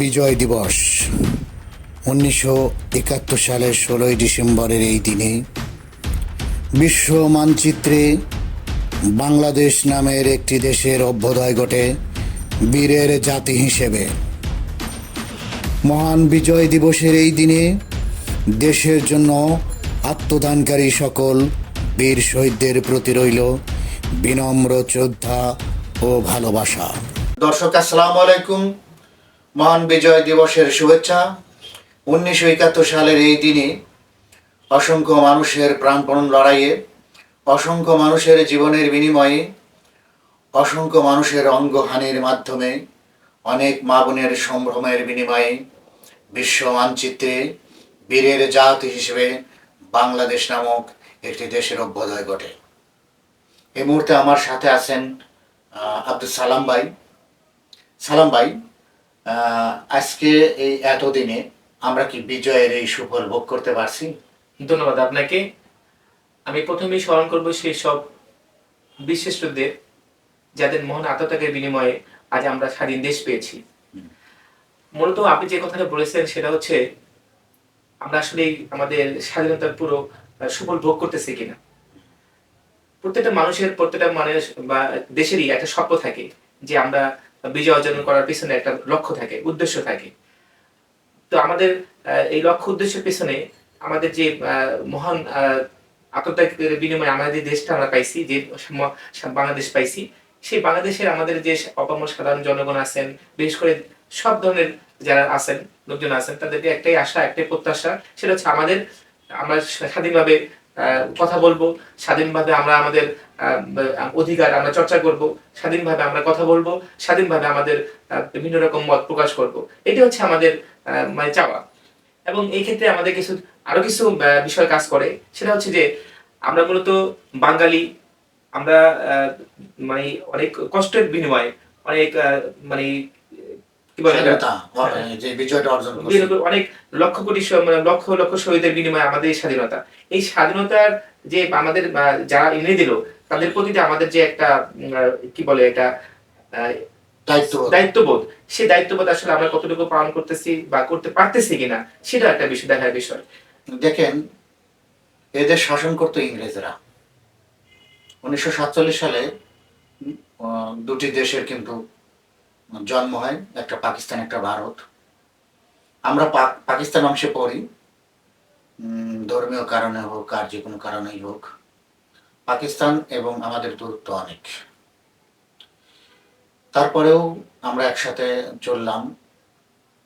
বিজয় দিবস। উনিশশো একাত্তর সালের ষোলোই ডিসেম্বরের এই দিনে বিশ্ব মানচিত্রে বাংলাদেশ নামের একটি দেশের অভ্যুদয় ঘটে বীরের জাতি হিসেবে। মহান বিজয় দিবসের এই দিনে দেশের জন্য আত্মদানকারী সকল বীর শহীদদের প্রতি রইল বিনম্র শ্রদ্ধা ও ভালোবাসা। দর্শক, আসসালামু আলাইকুম। মহান বিজয় দিবসের শুভেচ্ছা। উনিশশো একাত্তর সালের এই দিনে অসংখ্য মানুষের প্রাণপণ লড়াইয়ে, অসংখ্য মানুষের জীবনের বিনিময়ে, অসংখ্য মানুষের অঙ্গহানির মাধ্যমে অনেক মা বোনের সম্ভ্রমের বিনিময়ে বিশ্ব মানচিত্রে বীরের জাত হিসেবে বাংলাদেশ নামক একটি দেশের অভ্যুদয় ঘটে। এই মুহূর্তে আমার সাথে আছেন আব্দুল সালাম ভাই। সালাম ভাই আজকে এই এতদিনে আমরা কি বিজয়ের এই সুফল ভোগ করতে পারছি? ধন্যবাদ আপনাকে। আমি প্রথমেই স্মরণ করব সেই সব বিশিষ্টদের যাদের মহান আত্মত্যাগের বিনিময়ে আজ আমরা স্বাধীন দেশ পেয়েছি। মূলত আপনি যে কথাটা বলেছেন সেটা হচ্ছে আমরা আসলে আমাদের স্বাধীনতার পুরো সুফল ভোগ করতেছি কিনা। প্রত্যেকটা মানুষের প্রত্যেকটা মানুষ বা দেশেরই একটা স্বপ্ন থাকে যে আমরা বিজয় অর্জন করার পিছনে একটা লক্ষ্য থাকে, উদ্দেশ্য থাকে। তো আমাদের এই লক্ষ্য, উদ্দেশ্যের পেছনে আমাদের যে মহান আত্মত্যাগের বিনিময়ে আমাদের দেশটা আমরা পাইছি, যে বাংলাদেশ পাইছি, সেই বাংলাদেশের আমাদের যে অপামর সাধারণ জনগণ আছেন, বিশেষ করে সব ধরনের যারা আছেন, লোকজন আছেন, তাদেরকে একটাই আশা, একটাই প্রত্যাশা, সেটা হচ্ছে আমাদের, আমরা স্বাধীনভাবে কথা বলব। স্বাধীনভাবে আমরা আমাদের অধিকার আমরা চর্চা করব। স্বাধীনভাবে আমরা কথা বলব। স্বাধীনভাবে আমাদের বিভিন্ন রকম মত প্রকাশ করব। এটি হচ্ছে আমাদের মানে চাওয়া। এবং এই ক্ষেত্রে আমাদের কিছু, আরও কিছু বিষয় কাজ করে। সেটা হচ্ছে যে, আমরা মূলত বাঙালি, আমরা মানে অনেক কষ্টের বিনিময়ে অনেক মানে অনেক লক্ষ কোটি মানে লক্ষ লক্ষ শহীদের বিনিময়ে আমাদের এই স্বাধীনতা। এই স্বাধীনতার যে আমাদের যারা এনে দিল তাদের প্রতি যে আমাদের যে একটা কি বলে এটা দায়িত্ববোধ। সেই দায়িত্ববোধ আসলে আমরা কতটুকু পালন করতেছি বা করতে পারতেছি কিনা সেটা একটা বিষয় দেখার বিষয়। দেখেন এদের শাসন করতো ইংরেজরা। উনিশশো সাতচল্লিশ সালে দুটি দেশের কিন্তু জন্ম হয় একটা পাকিস্তান, একটা ভারত। আমরা পাক- পাকিস্তান অংশে পড়ি। ধর্মীয় কারণে হোক, আর যে কোনো কারণেই হোক, পাকিস্তান এবং আমাদের দূরত্ব অনেক। তারপরেও আমরা একসাথে চললাম।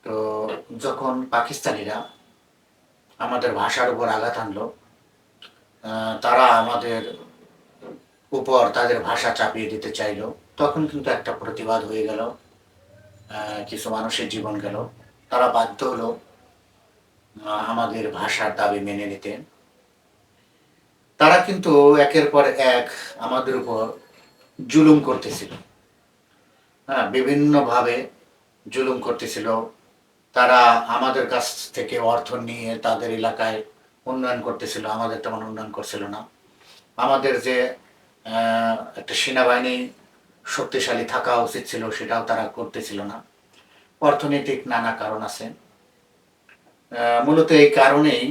তো যখন পাকিস্তানিরা আমাদের ভাষার উপর আঘাত আনলো তারা আমাদের উপর তাদের ভাষা চাপিয়ে দিতে চাইলো, তখন কিন্তু একটা প্রতিবাদ হয়ে গেল। কিছু মানুষের জীবন গেল। তারা বাধ্য হলো আমাদের ভাষার দাবি মেনে নিতে। তারা কিন্তু একের পর এক আমাদের উপর জুলুম করতেছিল। হ্যাঁ বিভিন্নভাবে জুলুম করতেছিল। তারা আমাদের কাছ থেকে অর্থ নিয়ে তাদের এলাকায় উন্নয়ন করতেছিল। আমাদের তেমন উন্নয়ন করছিল না। আমাদের যে একটা সেনাবাহিনী শক্তিশালী থাকা উচিত ছিল, সেটাও তারা করতেছিল না। অর্থনৈতিক নানা কারণ আছে। মূলত এই কারণেই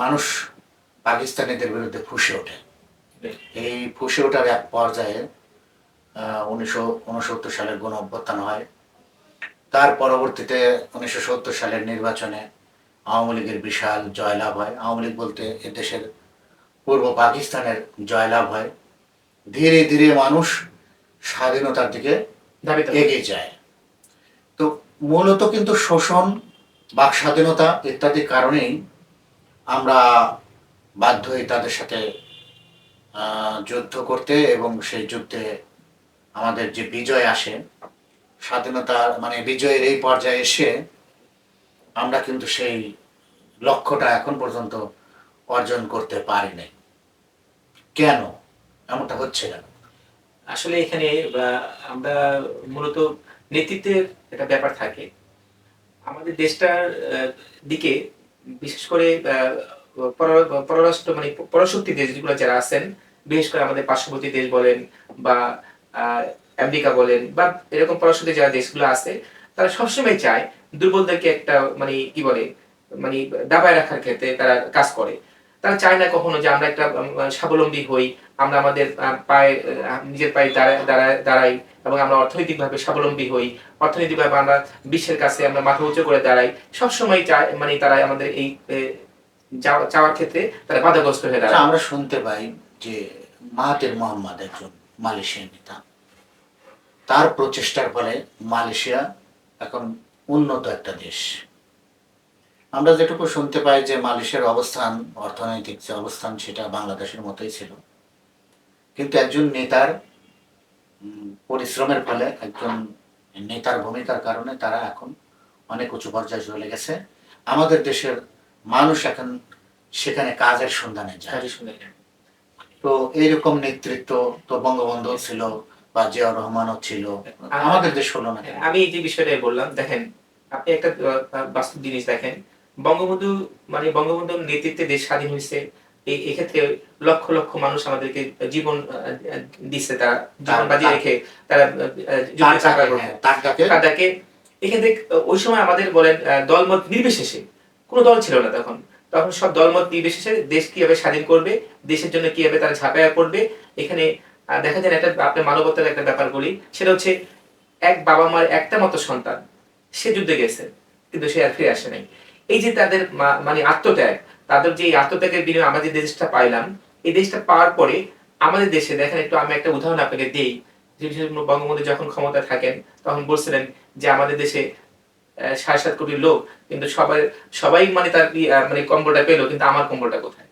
মানুষ পাকিস্তানিদের বিরুদ্ধে ফুসে ওঠে। এই ফুসে ওঠার এক পর্যায়ে উনিশশো উনসত্তর সালের গণ অভ্যুত্থান হয়। তার পরবর্তীতে উনিশশো সত্তর সালের নির্বাচনে আওয়ামী লীগের বিশাল জয়লাভ হয়। আওয়ামী লীগ বলতে এ দেশের পূর্ব পাকিস্তানের জয়লাভ হয়। ধীরে ধীরে মানুষ স্বাধীনতার দিকে এগিয়ে যায়। তো মূলত কিন্তু শোষণ বাক স্বাধীনতা ইত্যাদি কারণেই আমরা বাধ্য হই তাদের সাথে যুদ্ধ করতে এবং সেই যুদ্ধে আমাদের যে বিজয় আসে স্বাধীনতা মানে বিজয়ের এই পর্যায়ে এসে আমরা কিন্তু সেই লক্ষ্যটা এখন পর্যন্ত অর্জন করতে পারি নাই। কেন? এমনটা হচ্ছে কেন? আসলে এখানে আমরা মূলত নেতৃত্বের একটা ব্যাপার থাকে। আমাদের দেশটার দিকে বিশেষ করে পররাষ্ট্র মানে পরশক্তি দেশ যেগুলো যারা আছেন, বিশেষ করে আমাদের পার্শ্ববর্তী দেশ বলেন, বা আমেরিকা বলেন, বা এরকম পররাষ্ট্র যারা দেশগুলো আছে, তারা সবসময় চায় দুর্বলদেরকে একটা মানে কি বলে মানে দাবায় রাখার ক্ষেত্রে তারা কাজ করে। তারা চায় না কখনো যে আমরা একটা স্বাবলম্বী হই আমরা আমাদের পায়ে নিজের পায়ে দাঁড়ায় দাঁড়াই এবং আমরা অর্থনৈতিকভাবে স্বাবলম্বী হই অর্থনৈতিকভাবে আমরা বিশ্বের কাছে আমরা মাথা উঁচু করে দাঁড়াই সবসময় চায় মানে তারা আমাদের এই চাওয়ার ক্ষেত্রে তারা বাধাগ্রস্ত হয়ে আচ্ছা, দাঁড়ায় আমরা শুনতে পাই যে মাহাতের মোহাম্মদ একজন মালয়েশিয়ান নেতা। তার প্রচেষ্টার ফলে মালয়েশিয়া এখন উন্নত একটা দেশ। আমরা যেটুকু শুনতে পাই যে মালয়েশিয়ার অবস্থান অর্থনৈতিক যে অবস্থান সেটা বাংলাদেশের মতোই ছিল। কিন্তু একজন নেতার পরিশ্রমের ফলে একজন নেতার ভূমিকার কারণে তারা এখন অনেক উঁচু পর্যায়ে চলে গেছে। আমাদের দেশের মানুষ এখন সেখানে কাজের সন্ধানে যায়। তো এইরকম নেতৃত্ব তো বঙ্গবন্ধু ছিল বা জিয়াউর রহমানও ছিল। আমাদের দেশ হলো না আমি এই যে বিষয়টাই বললাম দেখেন আপনি একটা বাস্তব জিনিস দেখেন বঙ্গবন্ধু মানে বঙ্গবন্ধুর নেতৃত্বে দেশ স্বাধীন হয়েছে এই এক্ষেত্রে লক্ষ লক্ষ মানুষ আমাদেরকে জীবন দিচ্ছে তারা জীবন বাজি রেখে তারা তাদেরকে এক্ষেত্রে ওই সময় আমাদের বলেন দলমত নির্বিশেষে কোনো দল ছিল না তখন। তখন সব দলমত নির্বিশেষে দেশ কীভাবে স্বাধীন করবে দেশের জন্য কীভাবে তারা ঝাঁপায়া পড়বে এখানে দেখা যায় একটা আপনার মানবতার একটা ব্যাপার বলি সেটা হচ্ছে এক বাবা মার একটা মতো সন্তান সে যুদ্ধে গেছে কিন্তু সে আর ফিরে আসে নাই। এই যে তাদের মানে আত্মত্যাগ তাদের যে আত্মত্যাগের বিনিময়ে আমরা যে দেশটা পাইলাম এই দেশটা পাওয়ার পরে আমাদের দেশে দেখেন একটু আমি একটা উদাহরণ আপনাকে দিই বঙ্গবন্ধু যখন ক্ষমতা থাকেন তখন বলছিলেন যে আমাদের দেশে সাড়ে সাত কোটি লোক কিন্তু সবাই সবাই মানে তার মানে কম্বলটা পেল কিন্তু আমার কম্বলটা কোথায়?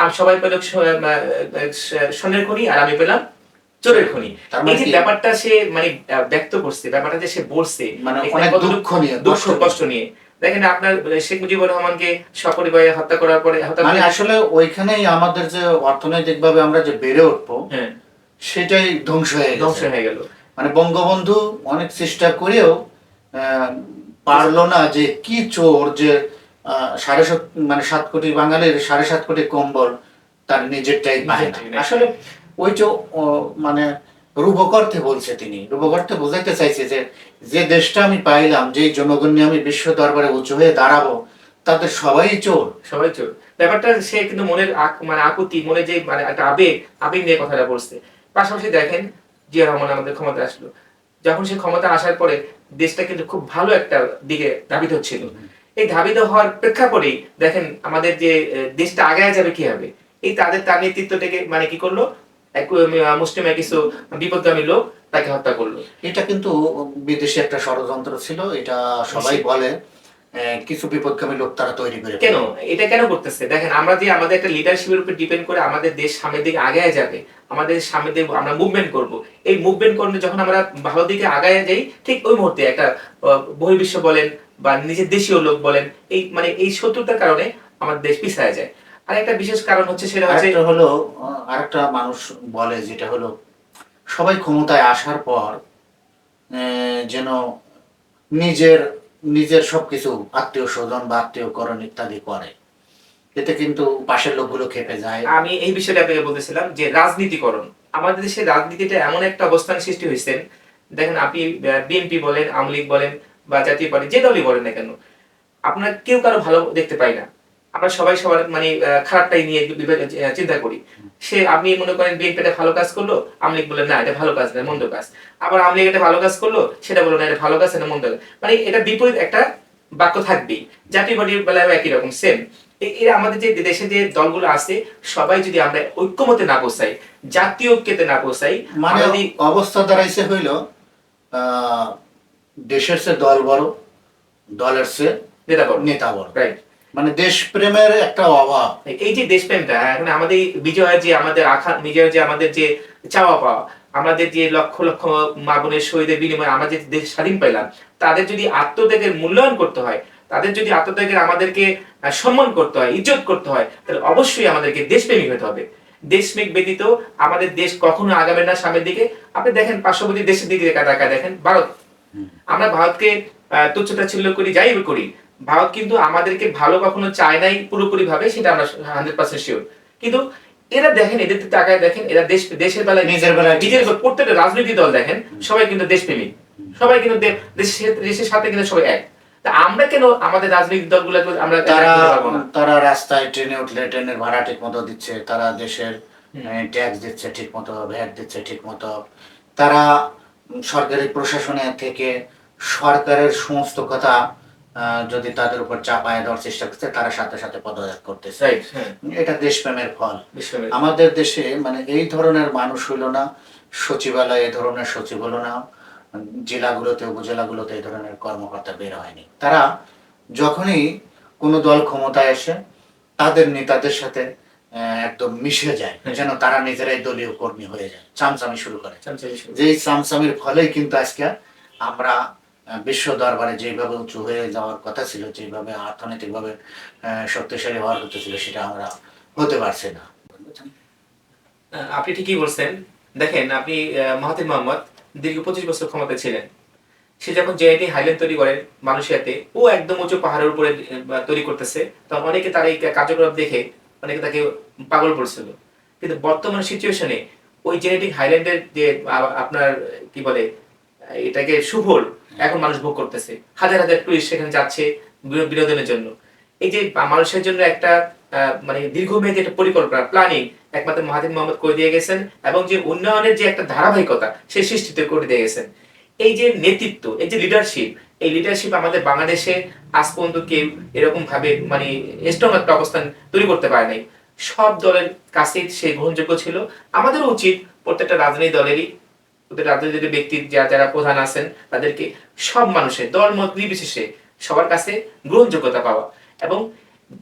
আমি সবাই পেল সোনের খনি আর আমি পেলাম চোরের খনি। মানে এই যে ব্যাপারটা সে মানে ব্যক্ত করছে ব্যাপারটা যে সে বলছে মানে দুঃখ নিয়ে দুঃখ কষ্ট নিয়ে। দেখেন আপনার শেখ মুজিবুর রহমানকে সপরিবারে হত্যা করার পরে মানে আসলে ওইখানেই আমাদের যে অর্থনৈতিক ভাবে আমরা যে বেড়ে উঠবো হ্যাঁ। সেটাই ধ্বংস হয়ে ধ্বংস হয়ে গেল। মানে বঙ্গবন্ধু অনেক চেষ্টা করেও পারল না যে কি চোর যে সাড়ে সাত মানে সাত কোটি বাঙালির সাড়ে সাত কোটি কম্বল তার নিজেরটাই। আসলে ওই যে ও, মানে রূপকর্থে বলছে তিনি। রূপকর্থে বোঝাইতে চাইছে যে যে দেশটা আমি পাইলাম যে জনগণ নিয়ে আমি বিশ্ব দরবারে উঁচু হয়ে দাঁড়াবো, তাদের সবাই চোর। সবাই চোর। ব্যাপারটা সে কিন্তু মনের মানে আকুতি, মনে যে মানে একটা আবেগ আবেগ নিয়ে কথাটা বলছে। পাশাপাশি দেখেন, জিয়া রহমান আমাদের ক্ষমতা আসলো। যখন সে ক্ষমতা আসার পরে দেশটা কিন্তু খুব ভালো একটা দিকে ধাবিত হচ্ছিল। এই ধাবিত হওয়ার প্রেক্ষাপটেই দেখেন, আমাদের যে দেশটা আগে যাবে কি হবে এই তাদের তার নেতৃত্ব থেকে মানে কি করল? মুসলিম কিছু বিপদগামী লোক তাকে হত্যা করল। এটা কিন্তু বিদেশি একটা ষড়যন্ত্র ছিল এটা সবাই বলে কিছু বিপদগামী লোক তারা তৈরি করে কেন? এটা কেন করতেছে? দেখেন আমরা যে আমাদের একটা লিডারশিপের উপর ডিপেন্ড করে আমাদের দেশ সামনের দিকে আগায় যাবে আমাদের সামনের দিকে আমরা মুভমেন্ট করব এই মুভমেন্ট করলে যখন আমরা ভালো দিকে আগায় যাই ঠিক ওই মুহূর্তে একটা বহির্বিশ্ব বলেন বা নিজের দেশীয় লোক বলেন এই মানে এই শত্রুতার কারণে আমাদের দেশ পিছায় যায়। আর একটা বিশেষ কারণ হচ্ছে সেটা হচ্ছে হলো আরেকটা মানুষ বলে যেটা হলো সবাই ক্ষমতায় আসার পর যেন নিজের নিজের সবকিছু আত্মীয় স্বজন বা আত্মীয়করণ ইত্যাদি করে। এতে কিন্তু পাশের লোকগুলো খেপে যায়। আমি এই বিষয়টা আপনাকে বলতেছিলাম যে রাজনীতিকরণ। আমাদের দেশে রাজনীতিটা এমন একটা অবস্থান সৃষ্টি হয়েছে। দেখেন আপনি বিএনপি বলেন আওয়ামী লীগ বলেন বা জাতীয় পার্টি যে দলই বলেন না কেন আপনার কেউ কারও ভালো দেখতে পাই না। আমরা সবাই সবার মানে খারাপটাই নিয়ে চিন্তা করি। সে আপনি মনে করেন বিএনপি একটা ভালো কাজ করল আওয়ামী লীগ বলে না এটা ভালো কাজ না মন্দ কাজ। আবার আওয়ামী লীগ একটা ভালো কাজ করল সেটা বলো না এটা ভালো কাজ এটা মন্দ কাজ। মানে এটা বিপরীত একটা বাক্য থাকবেই। জাতীয় পার্টির বেলায় একই রকম সেম এরা আমাদের যে দেশে যে দলগুলো আছে সবাই যদি আমরা ঐক্যমতে না পৌঁছাই জাতীয় ঐক্যতে না পৌঁছাই মানে অবস্থা দাঁড়াইছে হইল আহ, দেশের সে দল বড় দলের সে নেতা বড়। নেতা বড়। রাইট মানে দেশপ্রেমের একটা অভাব। এই যে দেশপ্রেমটা এখন আমাদের বিজয়ের যে আমাদের আখা বিজয়ের যে আমাদের যে চাওয়া পাওয়া আমাদের যে লক্ষ লক্ষ মা বোনের শহীদের বিনিময়ে আমরা যে দেশ স্বাধীন পেলাম তাদের যদি আত্মত্যাগের মূল্যায়ন করতে হয় তাদের যদি আত্মত্যাগের আমাদেরকে সম্মান করতে হয় ইজ্জত করতে হয় তাহলে অবশ্যই আমাদেরকে দেশপ্রেমিক হতে হবে। দেশপ্রেমিক ব্যতীত আমাদের দেশ কখনো আগাবে না সামনের দিকে। আপনি দেখেন পার্শ্ববর্তী দেশের দিকে তাকায় দেখেন ভারত। আমরা ভারতকে তুচ্ছতা ছিল করি যাই করি ভারত কিন্তু আমাদেরকে ভালো কখনো চায় নাই পুরোপুরি ভাবে সেটা আমরা হান্ড্রেড পার্সেন্ট শিওর কিন্তু এরা দেখেন এদের তাকায় দেখেন এরা দেশ দেশের বেলায় নিজের বেলায় নিজের প্রত্যেকটা রাজনৈতিক দল দেখেন সবাই কিন্তু দেশপ্রেমিক। সবাই কিন্তু দেশের দেশের সাথে কিন্তু সবাই এক। তা আমরা কেন আমাদের রাজনৈতিক দলগুলো আমরা তারা? তারা রাস্তায় ট্রেনে উঠলে ট্রেনের ভাড়া ঠিক মতো দিচ্ছে তারা দেশের ট্যাক্স দিচ্ছে ঠিক মতো ভ্যাট দিচ্ছে ঠিক মতো তারা সরকারি প্রশাসনে থেকে সরকারের সমস্ত কথা যদি তাদের উপর চাপায় দেওয়ার চেষ্টা করছে তারা সাথে সাথে পদত্যাগ করতেছে। হ্যাঁ। এটা দেশপ্রেমের ফল। আমাদের দেশে মানে এই ধরনের মানুষ হইল না সচিবালয়ে এই ধরনের সচিব হলো না জেলাগুলোতে উপজেলাগুলোতে এই ধরনের কর্মকর্তা বের হয়নি। তারা যখনই কোনো দল ক্ষমতায় আসে তাদের নেতাদের সাথে একদম মিশে যায় যেন তারা নিজেরাই দলীয় কর্মী হয়ে যায়। চামচামি শুরু করে। যে চামচামির ফলেই কিন্তু আজকে আমরা বিশ্ব দরবারে যেভাবে উঁচু হয়ে যাওয়ার কথা ছিল, যেভাবে অর্থনৈতিকভাবে শক্তিশালী হওয়ার কথা ছিল, সেটা আমরা হতে পারছি না। আপনি ঠিকই বলছেন। দেখেন, আপনি মাহাতির মোহাম্মদ দীর্ঘ পঁচিশ বছর ক্ষমতায় ছিলেন। সে যখন জেআইটি হাইল্যান্ড তৈরি করেন মালয়েশিয়াতে, ও একদম উঁচু পাহাড়ের উপরে তৈরি করতেছে। তখন অনেকে তার এই কার্যকলাপ দেখে, অনেকে তাকে পাগল বলছিল। কিন্তু বর্তমান সিচুয়েশনে ওই জেনেটিক হাইল্যান্ডের যে আপনার, কি বলে, এটাকে সুফল এখন মানুষ ভোগ করতেছে। হাজার হাজার টুরিস্ট সেখানে যাচ্ছে বিনোদনের জন্য। এই যে মানুষের জন্য একটা মানে দীর্ঘমেয়াদী একটা পরিকল্পনা প্ল্যানিং একমাত্র মাহাতির মোহাম্মদ করে দিয়ে গেছেন এবং যে উন্নয়নের যে একটা ধারাবাহিকতা, সে সৃষ্টিতে করে দিয়ে গেছেন। এই যে নেতৃত্ব, এই যে লিডারশিপ এই লিডারশিপ আমাদের বাংলাদেশে আজ পর্যন্ত কেউ এরকম ভাবে মানে স্ট্রং একটা অবস্থান তৈরি করতে পারে নাই। সব দলের কাছে সে গ্রহণযোগ্য ছিল। আমাদের উচিত প্রত্যেকটা রাজনৈতিক দলেরই রাজনৈতিক ব্যক্তির যা যারা প্রধান আছেন তাদেরকে সব মানুষের দল মত নির্বিশেষে সবার কাছে গ্রহণযোগ্যতা পাওয়া। এবং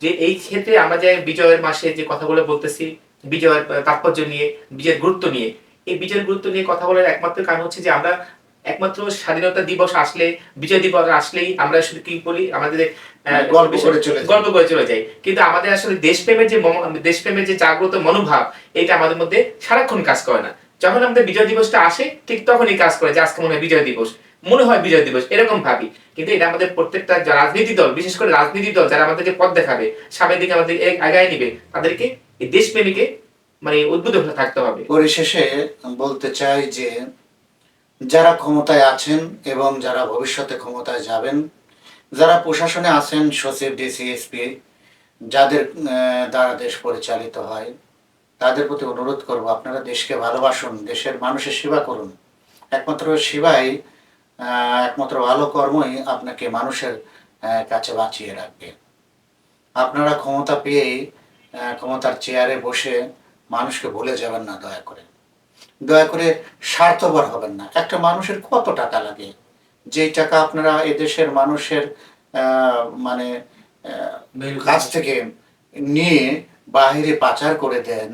যে এই ক্ষেত্রে আমরা যে বিজয়ের মাসে যে কথাগুলো বলতেছি বিজয়ের তাৎপর্য নিয়ে বিজয়ের গুরুত্ব নিয়ে এই বিজয়ের গুরুত্ব নিয়ে কথা বলার একমাত্র কারণ হচ্ছে যে আমরা একমাত্র স্বাধীনতা দিবস আসলে বিজয় দিবস আসলেই আমরা শুধু কি বলি? আমাদের আহ, গল্প করে চলে যাই। কিন্তু আমাদের আসলে দেশপ্রেমের যে দেশপ্রেমের যে জাগ্রত মনোভাব এটা আমাদের মধ্যে সারাক্ষণ কাজ করে না। যখন আমাদের বিজয় দিবসটা আসে, ঠিক তখনই কাজ করে যে আজকে মনে হয় বিজয় দিবস। মনে হয় বিজয় দিবস, এরকম ভাবি। কিন্তু এটা আমাদের প্রত্যেকটা রাজনীতি দল, বিশেষ করে রাজনীতি দল, যারা আমাদেরকে পথ দেখাবে, সামনের দিকে আমাদের আগায় নিবে, তাদেরকে এই দেশপ্রেমীকে মানে উদ্বুদ্ধ থাকতে হবে। পরিশেষে বলতে চাই যে, যারা ক্ষমতায় আছেন এবং যারা ভবিষ্যতে ক্ষমতায় যাবেন, যারা প্রশাসনে আছেন, সচিব, ডিসি, এসপি, যাদের দ্বারা দেশ পরিচালিত হয় তাদের প্রতি অনুরোধ করব আপনারা দেশকে ভালোবাসুন দেশের মানুষের সেবা করুন। একমাত্র সেবাই একমাত্র ভালো কর্মই আপনাকে মানুষের কাছে বাঁচিয়ে রাখবে। আপনারা ক্ষমতা পেয়েই ক্ষমতার চেয়ারে বসে মানুষকে ভুলে যাবেন না দয়া করে। দয়া করে স্বার্থপর হবেন না। একটা মানুষের কত টাকা লাগে? যেই টাকা আপনারা এদেশের মানুষের আহ, মানে কাছ থেকে নিয়ে বাহিরে পাচার করে দেন,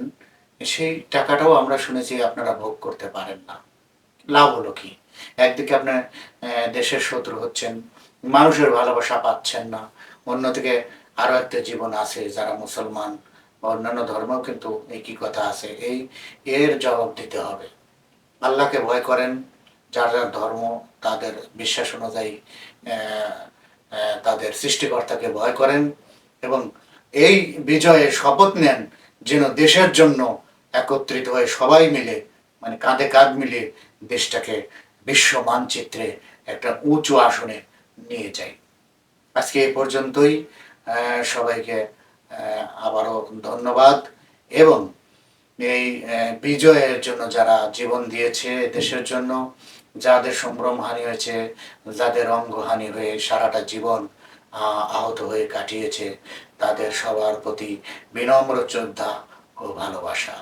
সেই টাকাটাও আমরা শুনেছি আপনারা ভোগ করতে পারেন না। লাভ হলো কি? একদিকে আপনার দেশের শত্রু হচ্ছেন, মানুষের ভালোবাসা পাচ্ছেন না, অন্যদিকে আরও একটা জীবন আছে যারা মুসলমান, অন্যান্য ধর্ম কিন্তু একই কথা আছে, এই, এর জবাব দিতে হবে। আল্লাহকে ভয় করেন, যার যার ধর্ম, তাদের বিশ্বাস অনুযায়ী তাদের সৃষ্টিকর্তাকে ভয় করেন এবং এই বিজয়ে শপথ নেন যেন দেশের জন্য একত্রিত হয়ে সবাই মিলে মানে কাঁধে কাঁধ মিলে দেশটাকে বিশ্ব মানচিত্রে একটা উঁচু আসনে নিয়ে যাই আজকে এই পর্যন্তই। সবাইকে আবারও ধন্যবাদ। এবং এই বিজয়ের জন্য যারা জীবন দিয়েছে দেশের জন্য, যাদের সম্ভ্রম হানি হয়েছে, যাদের অঙ্গহানি হয়ে সারাটা জীবন আহত হয়ে কাটিয়েছে। তাদের সবার প্রতি বিনম্র শ্রদ্ধা ও ভালোবাসা।